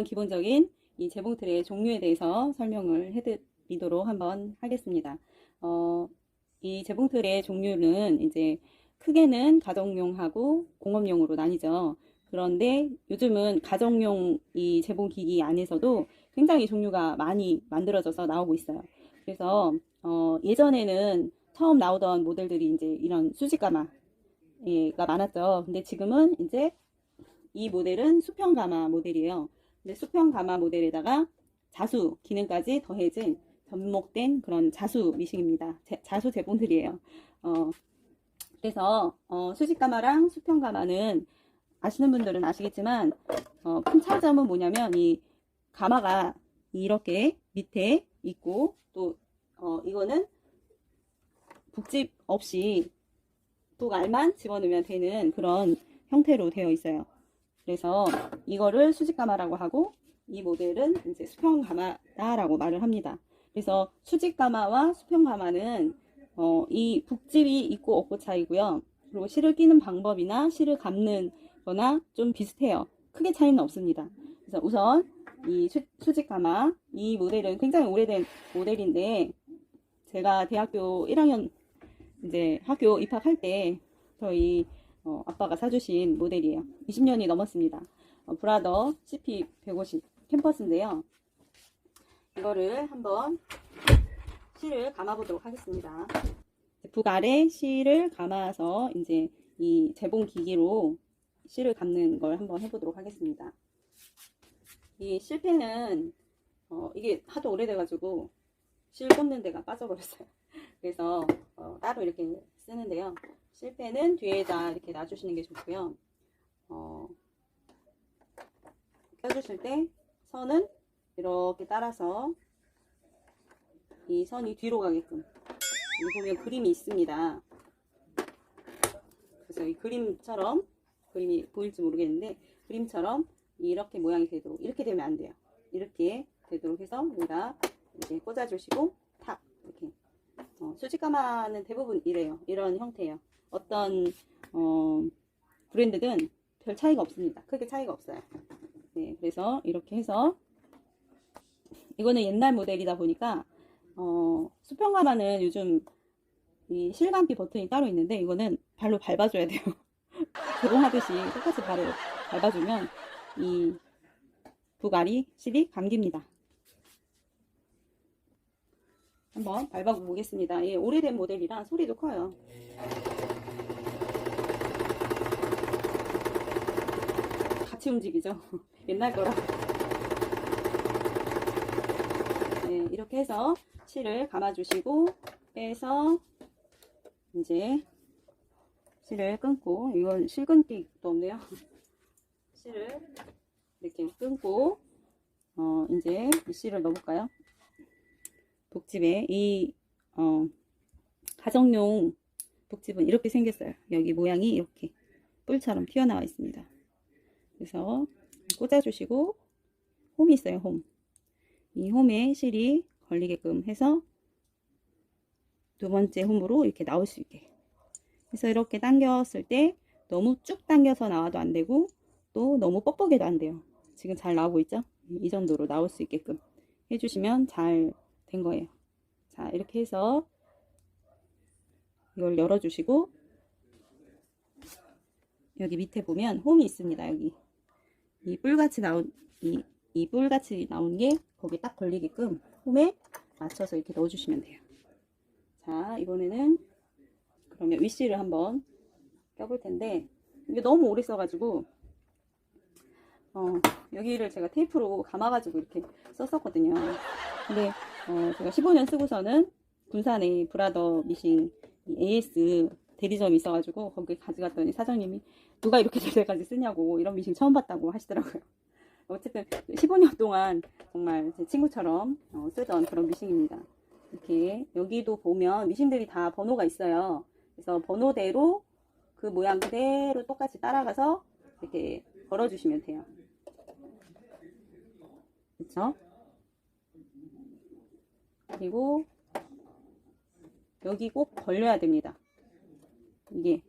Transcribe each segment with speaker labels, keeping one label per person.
Speaker 1: 가장 기본적인 이 재봉 틀의 종류에 대해서 설명을 해드리도록 한번 하겠습니다. 어, 이 재봉 틀의 종류는 이제 크게는 가정용하고 공업용으로 나뉘죠. 그런데 요즘은 가정용 이 재봉 기기 안에서도 굉장히 종류가 많이 만들어져서 나오고 있어요. 그래서 어, 예전에는 처음 나오던 모델들이 이제 이런 수직가마가 많았죠. 근데 지금은 이제 이 모델은 수평가마 모델이에요. 근데 수평 가마 모델에다가 자수 기능까지 더해진 접목된 그런 자수 미싱입니다. 제- 자수 재봉틀이에요. 어, 그래서 어, 수직 가마랑 수평 가마는 아시는 분들은 아시겠지만 어, 큰 차이점은 뭐냐면 이 가마가 이렇게 밑에 있고 또 어, 이거는 북집 없이 또 알만 집어넣으면 되는 그런 형태로 되어 있어요. 그래서 이거를 수직 가마라고 하고 이 모델은 이제 수평 가마다라고 말을 합니다. 그래서 수직 가마와 수평 가마는 어, 이 북집이 있고 없고 차이고요. 그리고 실을 끼는 방법이나 실을 감는 거나 좀 비슷해요. 크게 차이는 없습니다. 그래서 우선 이 수, 수직가마 이 모델은 굉장히 오래된 모델인데 제가 대학교 1학년 이제 학교 입학할 때 저희 어, 아빠가 사주신 모델이에요. 20년이 넘었습니다. 어, 브라더 CP150 캠퍼스인데요. 이거를 한번 실을 감아보도록 하겠습니다. 북 아래 실을 감아서 이제 이 재봉 기기로 실을 감는 걸 한번 해보도록 하겠습니다. 이 실패는 어, 이게 하도 오래돼가지고 실 꽂는 데가 빠져버렸어요. 그래서 어, 따로 이렇게 쓰는데요. 실패는 뒤에다 이렇게 놔주시는 게 좋고요. 어, 껴주실 때 선은 이렇게 따라서 이 선이 뒤로 가게끔 여기 보면 그림이 있습니다. 그래서 이 그림처럼 그림이 보일지 모르겠는데 그림처럼 이렇게 모양이 되도록 이렇게 되면 안 돼요. 이렇게 되도록 해서 여기다 이렇게 꽂아주시고 탁 이렇게 어, 수직가마는 대부분 이래요. 이런 형태예요. 어떤 어, 브랜드든 별 차이가 없습니다. 크게 차이가 없어요. 네, 그래서 이렇게 해서 이거는 옛날 모델이다 보니까 어, 수평 가마는 요즘 이 실감비 버튼이 따로 있는데 이거는 발로 밟아줘야 돼요. 개봉하듯이 똑같이 발을 밟아주면 이 북알이 실이 감깁니다. 한번 밟아보겠습니다. 이 오래된 모델이라 소리도 커요. 같이 움직이죠. 옛날 거라. 네, 이렇게 해서 실을 감아주시고 빼서 이제 실을 끊고 이건 실 끊기도 없네요. 실을 이렇게 끊고 어 이제 이 실을 넣어볼까요? 복집에 이 어, 가정용 복집은 이렇게 생겼어요. 여기 모양이 이렇게 뿔처럼 튀어나와 있습니다. 그래서 꽂아주시고 홈이 있어요. 홈. 이 홈에 실이 걸리게끔 해서 두 번째 홈으로 이렇게 나올 수 있게 그래서 이렇게 당겼을 때 너무 쭉 당겨서 나와도 안 되고 또 너무 뻑뻑해도 안 돼요 지금 잘 나오고 있죠 이 정도로 나올 수 있게끔 해주시면 잘 된 거예요 자 이렇게 해서 이걸 열어주시고 여기 밑에 보면 홈이 있습니다 여기 이 뿔같이 나온 이, 이 뿔같이 나온 게 거기 딱 걸리게끔 홈에 맞춰서 이렇게 넣어주시면 돼요 자 이번에는 그러면 위시를 한번 껴볼 텐데 이게 너무 오래 써가지고 어, 여기를 제가 테이프로 감아가지고 이렇게 썼었거든요. 근데 어, 제가 15년 쓰고서는 군산에 브라더 미싱 이 AS 대리점이 있어가지고 거기 가져갔더니 사장님이 누가 이렇게 될 때까지 쓰냐고 이런 미싱 처음 봤다고 하시더라고요. 어쨌든 15년 동안 정말 제 친구처럼 어, 쓰던 그런 미싱입니다. 이렇게 여기도 보면 미싱들이 다 번호가 있어요. 그래서 번호대로 그 모양 그대로 똑같이 따라가서 이렇게 걸어주시면 돼요. 그쵸? 그리고 여기 꼭 걸려야 됩니다. 이게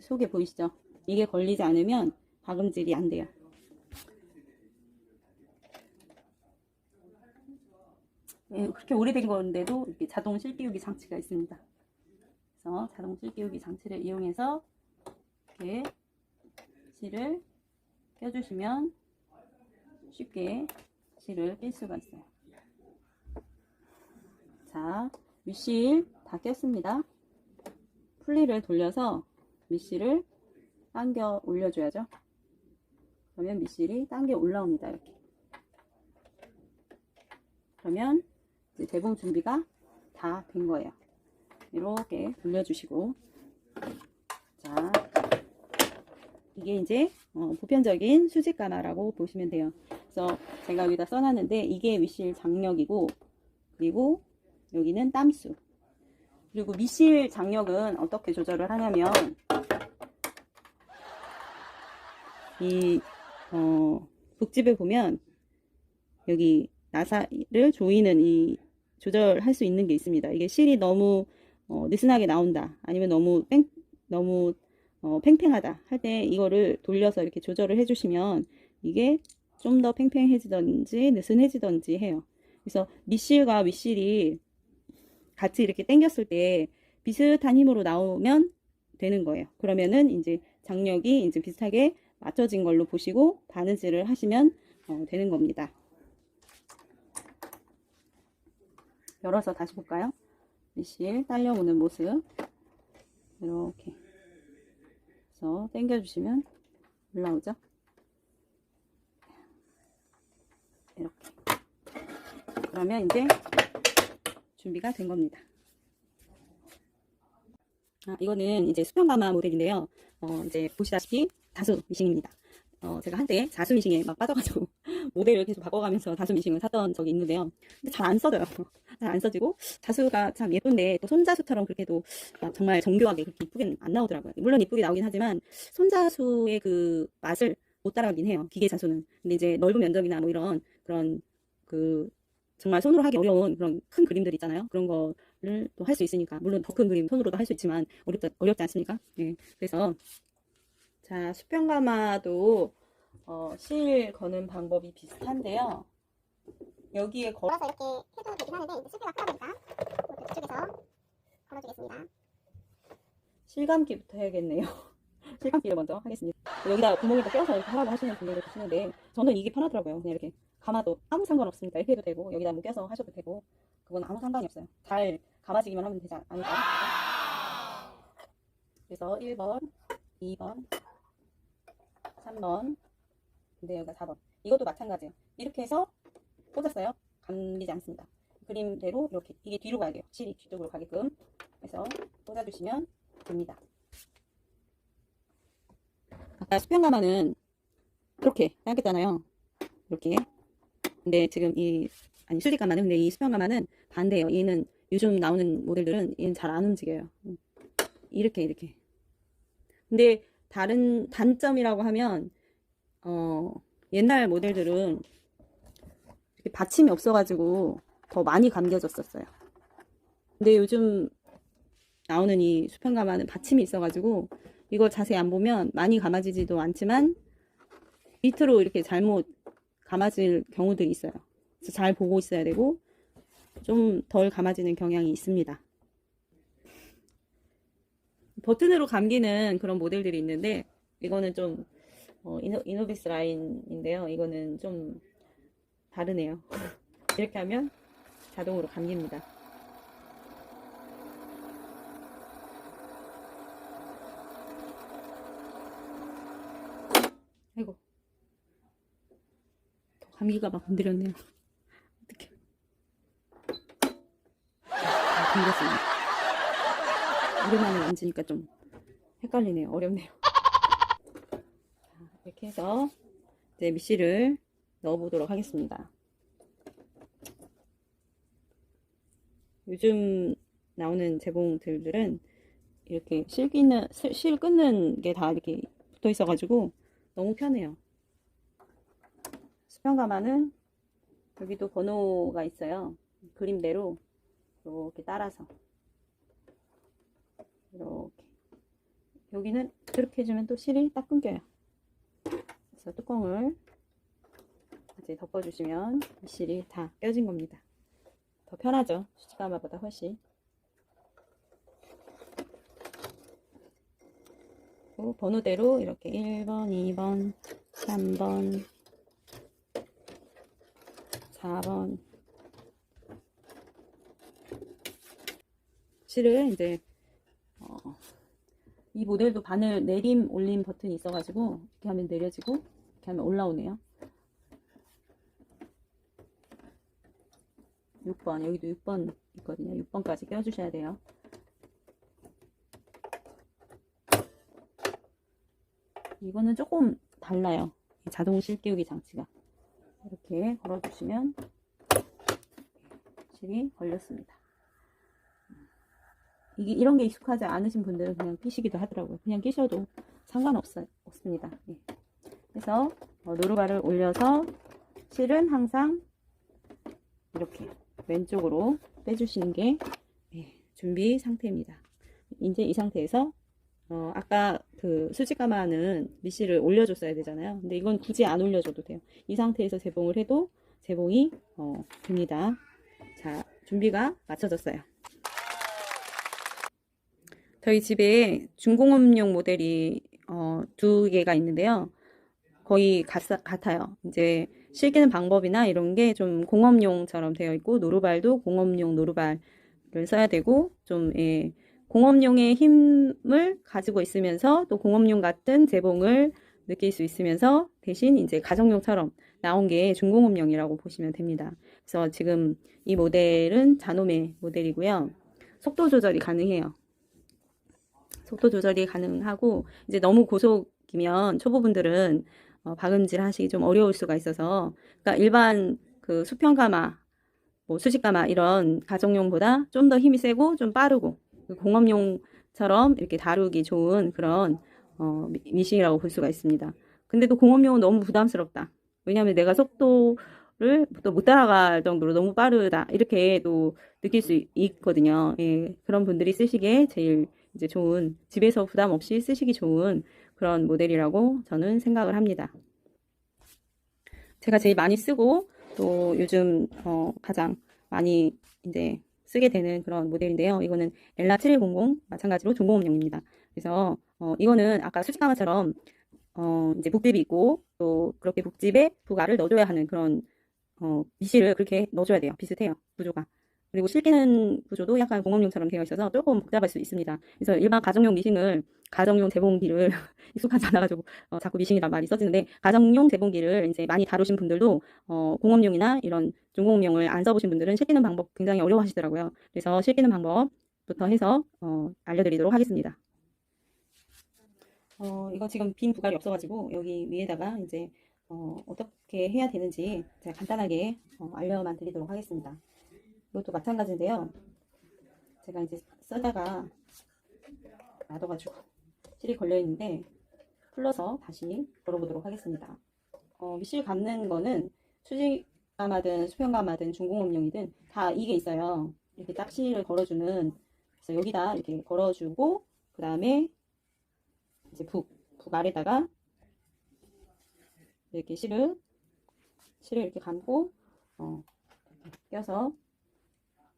Speaker 1: 속에 보이시죠? 이게 걸리지 않으면 박음질이 안 돼요. 예, 그렇게 오래된 건데도 이렇게 자동 실기우기 장치가 있습니다. 그래서 자동 실기우기 장치를 이용해서 이렇게 실을 껴주시면 쉽게 실을 뺄 수가 있어요. 자, 밑실 다 꼈습니다. 풀리를 돌려서 밑실을 당겨 올려줘야죠. 그러면 밑실이 당겨 올라옵니다. 이렇게. 그러면 이제 재봉 준비가 다 된 거예요. 이렇게 돌려주시고 자 이게 이제 어, 보편적인 수직 가마라고 보시면 돼요. 그래서 제가 여기다 써놨는데 이게 밑실 장력이고 그리고 여기는 땀수 그리고 밑실 장력은 어떻게 조절을 하냐면 이 어, 북집에 보면 여기 나사를 조이는 이 조절할 수 있는 게 있습니다. 이게 실이 너무 어, 느슨하게 나온다. 아니면 너무 뺑 너무 어, 팽팽하다 할 때 이거를 돌려서 이렇게 조절을 해주시면 이게 좀 더 팽팽해지던지 느슨해지던지 해요. 그래서 밑실과 윗실이 같이 이렇게 당겼을 때 비슷한 힘으로 나오면 되는 거예요. 그러면은 이제 장력이 이제 비슷하게 맞춰진 걸로 보시고 바느질을 하시면 어, 되는 겁니다. 열어서 다시 볼까요? 밑실 딸려오는 모습 이렇게 그래서 당겨주시면 올라오죠. 이렇게 그러면 이제 준비가 된 겁니다. 아, 이거는 이제 수평가마 모델인데요. 어, 이제 보시다시피 다수 미싱입니다. 어, 제가 한때 자수 미싱에 막 빠져가지고 모델을 계속 바꿔가면서 다수 미싱을 샀던 적이 있는데요. 근데 잘 안 써져요. 잘 안 써지고 자수가 참 예쁜데 또 손자수처럼 그렇게도 막 정말 정교하게 그렇게 이쁘게 안 나오더라고요. 물론 이쁘게 나오긴 하지만 손자수의 그 맛을 못 따라가긴 해요. 기계 자수는. 근데 이제 넓은 면적이나 뭐 이런 그런 그 정말 손으로 하기 어려운 그런 큰 그림들 있잖아요. 그런 거를 또 할 수 있으니까 물론 더 큰 그림 손으로도 할 수 있지만 어렵다 어렵지 않습니까? 예. 그래서 자 수평가마도 어, 실 거는 방법이 비슷한데요. 여기에 걸
Speaker 2: 걸어서 이렇게 해도 되긴 하는데 실비가 크다 보니까 이렇게 뒤쪽에서 걸어주겠습니다.
Speaker 1: 실감기부터 해야겠네요. 실감기를 먼저 하겠습니다. 여기다 구멍에다 껴서 이렇게 하라고 하시는 분들도 계시는데 저는 이게 편하더라고요. 그냥 이렇게 감아도 아무 상관없습니다. 이렇게 해도 되고 여기다 뭐 껴서 하셔도 되고 그건 아무 상관이 없어요. 잘 감아지기만 하면 되지 않을까요? 그래서 1번, 2번, 3번, 근데 여기가 4번. 이것도 마찬가지예요. 이렇게 해서 꽂았어요. 감리지 않습니다. 그림대로 이렇게 이게 뒤로 가야 돼요. 실이 뒤쪽으로 가게끔 해서 꽂아주시면 됩니다. 아까 수평 가마는 이렇게 당겼잖아요. 이렇게. 근데 지금 이 아니 슬릭가마는 근데 이 수평 가마는 반대예요. 얘는 요즘 나오는 모델들은 얘는 잘 안 움직여요. 음. 이렇게 이렇게. 근데 다른 단점이라고 하면 어 옛날 모델들은 이렇게 받침이 없어가지고 더 많이 감겨졌었어요. 근데 요즘 나오는 이 수평 가마는 받침이 있어가지고 이거 자세히 안 보면 많이 감아지지도 않지만 밑으로 이렇게 잘못 감아질 경우들이 있어요. 그래서 잘 보고 있어야 되고 좀 덜 감아지는 경향이 있습니다. 버튼으로 감기는 그런 모델들이 있는데 이거는 좀 어, 이노, 이노비스 라인인데요. 이거는 좀 다르네요. 이렇게 하면 자동으로 감깁니다. 아이고. 더 감기가 막 건드렸네요. 어떡해. 아, 감겼습니다. 오랜만에 만지니까 좀 헷갈리네요. 어렵네요. 자, 이렇게 해서 이제 미씨를 넣어보도록 하겠습니다. 요즘 나오는 재봉들들은 이렇게 실기는 실, 실 끊는 게 다 이렇게 붙어 있어가지고 너무 편해요. 수평가마는 여기도 번호가 있어요. 그림대로 이렇게 따라서 이렇게 여기는 이렇게 해주면 또 실이 딱 끊겨요. 그래서 뚜껑을 이제 덮어주시면 이 실이 다 껴진 겁니다. 더 편하죠. 수직가마보다 훨씬. 번호대로 이렇게 1번, 2번, 3번, 4번. 실을 이제 어, 이 모델도 바늘 내림 올림 버튼이 있어가지고 이렇게 하면 내려지고 이렇게 하면 올라오네요. 6번 여기도 6번 있거든요. 6번까지 껴주셔야 돼요. 이거는 조금 달라요. 이 자동 실 끼우기 장치가 이렇게 걸어주시면 실이 걸렸습니다. 이게 이런 게 익숙하지 않으신 분들은 그냥 끼시기도 하더라고요. 그냥 끼셔도 상관없습니다. 예. 그래서 어, 노루발을 올려서 실은 항상 이렇게 왼쪽으로 빼주시는 게 예, 준비 상태입니다. 이제 이 상태에서 어, 아까 그 수지가마는 미시를 올려줬어야 되잖아요. 근데 이건 굳이 안 올려줘도 돼요. 이 상태에서 재봉을 해도 재봉이 어, 됩니다. 자, 준비가 맞춰졌어요. 저희 집에 중공업용 모델이 어, 두 개가 있는데요. 거의 같, 같아요. 이제 실기는 방법이나 이런 게 좀 공업용처럼 되어 있고 노루발도 공업용 노루발을 써야 되고 좀 예, 공업용의 힘을 가지고 있으면서 또 공업용 같은 재봉을 느낄 수 있으면서 대신 이제 가정용처럼 나온 게 중공업용이라고 보시면 됩니다. 그래서 지금 이 모델은 자노메 모델이고요. 속도 조절이 가능해요. 속도 조절이 가능하고 이제 너무 고속이면 초보분들은 어, 박음질 하시기 좀 어려울 수가 있어서 그러니까 일반 그 수평 가마 뭐 수직 가마 이런 가정용보다 좀 더 힘이 세고 좀 빠르고 그 공업용처럼 이렇게 다루기 좋은 그런 어, 미- 미싱이라고 볼 수가 있습니다. 근데 또 공업용은 너무 부담스럽다. 왜냐하면 내가 속도를 또 못 따라갈 정도로 너무 빠르다 이렇게 또 느낄 수 있거든요. 예, 그런 분들이 쓰시기에 제일 이제 좋은 집에서 부담 없이 쓰시기 좋은 그런 모델이라고 저는 생각을 합니다. 제가 제일 많이 쓰고 또 요즘 어, 가장 많이 이제 쓰게 되는 그런 모델인데요. 이거는 엘라 7100 마찬가지로 중공업용입니다. 그래서 어, 이거는 아까 수직가마처럼 어, 이제 북집이 있고 또 그렇게 북집에 북알을 넣어줘야 하는 그런 어, 미시를 그렇게 넣어줘야 돼요. 비슷해요. 구조가. 그리고 실기는 구조도 약간 공업용처럼 되어 있어서 조금 복잡할 수 있습니다. 그래서 일반 가정용 미싱을 가정용 재봉기를 익숙하지 않아가지고 어, 자꾸 미싱이란 말이 써지는데 가정용 재봉기를 이제 많이 다루신 분들도 어, 공업용이나 이런 중공업용을 안 써보신 분들은 실기는 방법 굉장히 어려워하시더라고요. 그래서 실기는 방법부터 해서 어, 알려드리도록 하겠습니다. 어, 이거 지금 빈 부갈이 없어가지고 여기 위에다가 이제 어, 어떻게 해야 되는지 제가 간단하게 어, 알려만 드리도록 하겠습니다. 이것도 마찬가지인데요. 제가 이제 쓰다가 놔둬가지고 실이 걸려 있는데 풀러서 다시 걸어보도록 하겠습니다. 어, 미실 감는 거는 수직가마든 수평가마든 중공업용이든 다 이게 있어요. 이렇게 딱 실을 걸어주는 그래서 여기다 이렇게 걸어주고 그 다음에 이제 북, 북 아래다가 이렇게 실을 실을 이렇게 감고 어, 껴서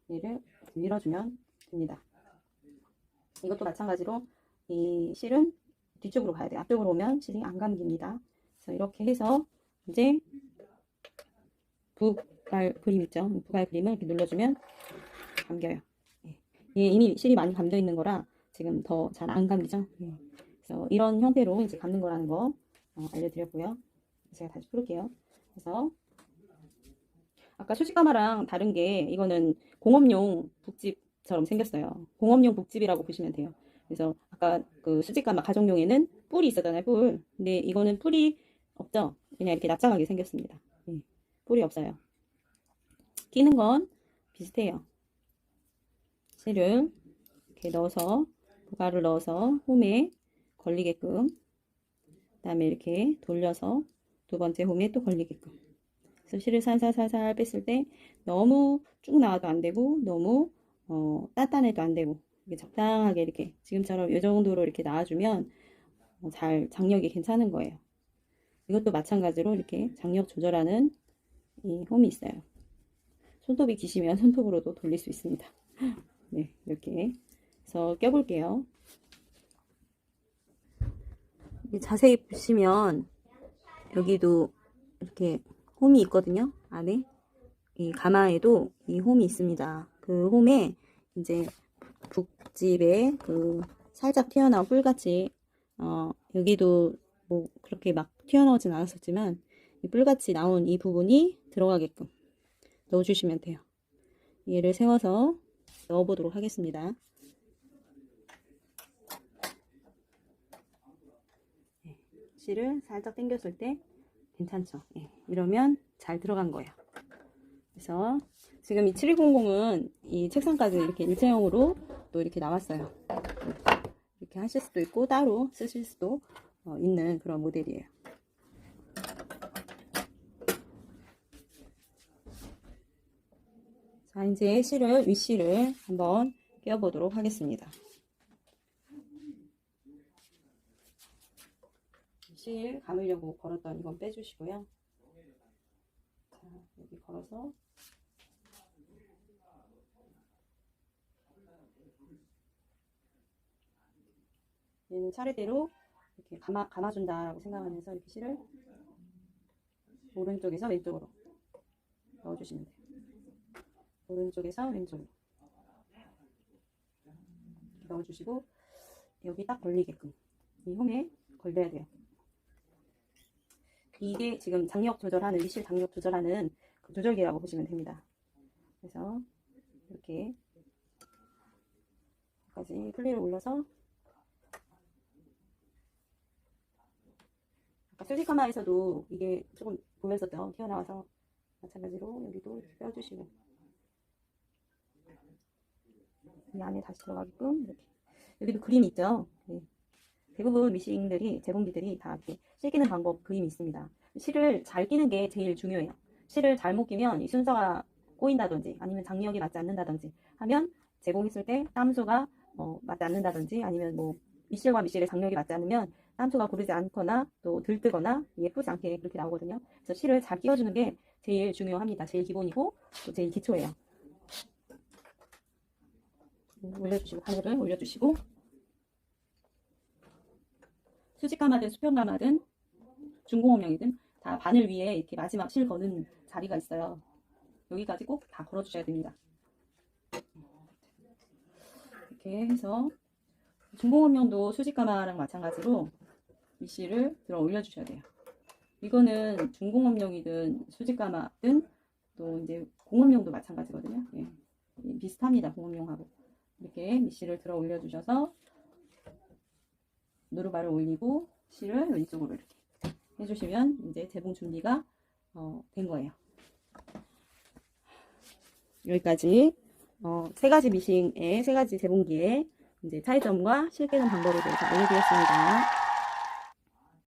Speaker 1: 얘를 밀어주면 됩니다. 이것도 마찬가지로 이 실은 뒤쪽으로 가야 돼요. 앞쪽으로 오면 실이 안 감깁니다. 그래서 이렇게 해서 이제 북알 그림 있죠? 북알 그림을 이렇게 눌러주면 감겨요. 예. 예, 이미 실이 많이 감겨 있는 거라 지금 더 잘 안 감기죠? 예. 그래서 이런 형태로 이제 감는 거라는 거 어, 알려드렸고요. 제가 다시 풀을게요. 그래서 아까 수직가마랑 다른 게 이거는 공업용 북집처럼 생겼어요. 공업용 북집이라고 보시면 돼요. 그래서 아까 그 수직가마 가정용에는 뿔이 있었잖아요. 뿔. 근데 이거는 뿔이 없죠. 그냥 이렇게 납작하게 생겼습니다. 예, 뿔이 없어요. 끼는 건 비슷해요. 실을 이렇게 넣어서 부가를 넣어서 홈에 걸리게끔 그 다음에 이렇게 돌려서 두 번째 홈에 또 걸리게끔 그래서 실을 살살살살 뺐을 때 너무 쭉 나와도 안 되고 너무 어, 단단해도 안 되고 이게 적당하게 이렇게 지금처럼 이 정도로 이렇게 나와주면 어, 잘 장력이 괜찮은 거예요. 이것도 마찬가지로 이렇게 장력 조절하는 이 홈이 있어요. 손톱이 기시면 손톱으로도 돌릴 수 있습니다. 네, 이렇게 해서 껴볼게요. 자세히 보시면 여기도 이렇게 홈이 있거든요. 안에 이 가마에도 이 홈이 있습니다. 그 홈에 이제 북집에 그 살짝 튀어나온 뿔같이 어 여기도 뭐 그렇게 막 튀어나오진 않았었지만 이 뿔같이 나온 이 부분이 들어가게끔 넣어주시면 돼요. 얘를 세워서 넣어보도록 하겠습니다. 네, 실을 살짝 당겼을 때 괜찮죠? 예, 이러면 잘 들어간 거예요. 그래서 지금 이 7200은 이 책상까지 이렇게 일체형으로 또 이렇게 나왔어요. 이렇게 하실 수도 있고 따로 쓰실 수도 어, 있는 그런 모델이에요. 자, 이제 실을, 윗실을 한번 껴보도록 하겠습니다. 실 감으려고 걸었던 이건 빼주시고요. 자, 여기 걸어서 얘는 차례대로 이렇게 감아, 감아준다라고 생각하면서 이렇게 실을 오른쪽에서 왼쪽으로 넣어주시면 돼요. 오른쪽에서 왼쪽으로 넣어주시고 여기 딱 걸리게끔 이 홈에 걸려야 돼요. 이게 지금 장력 조절하는 위실 장력 조절하는 그 조절기라고 보시면 됩니다. 그래서 이렇게 여기까지 플리를 올려서 아까 수직가마에서도 이게 조금 보였었죠. 튀어나와서 마찬가지로 여기도 빼주시고 이 안에 다시 들어가게끔 이렇게 여기도 그림이 있죠. 네. 대부분 미싱들이 제공기들이 다 이렇게 실 끼는 방법 그림이 있습니다. 실을 잘 끼는 게 제일 중요해요. 실을 잘못 끼면 이 순서가 꼬인다든지 아니면 장력이 맞지 않는다든지 하면 제공했을 때 땀수가 어, 맞지 않는다든지 아니면 뭐 미실과 미실의 장력이 맞지 않으면 땀수가 고르지 않거나 또 들뜨거나 예쁘지 않게 그렇게 나오거든요. 그래서 실을 잘 끼워주는 게 제일 중요합니다. 제일 기본이고 또 제일 기초예요. 올려주시고 바늘을 올려주시고 수직가마든 수평가마든 중공업용이든 다 바늘 위에 이렇게 마지막 실 거는 자리가 있어요. 여기까지 꼭 다 걸어주셔야 됩니다. 이렇게 해서 중공업용도 수직가마랑 마찬가지로 이 실을 들어 올려주셔야 돼요. 이거는 중공업용이든 수직가마든 또 이제 공업용도 마찬가지거든요. 예. 비슷합니다. 공업용하고 이렇게 미실을 들어 올려주셔서 누르바를 올리고 실을 왼쪽으로 이렇게 해주시면 이제 재봉 준비가 어, 된 거예요. 여기까지 어, 세 가지 미싱의 세 가지 재봉기의 이제 차이점과 실 깨는 방법에 대해서 알려드렸습니다.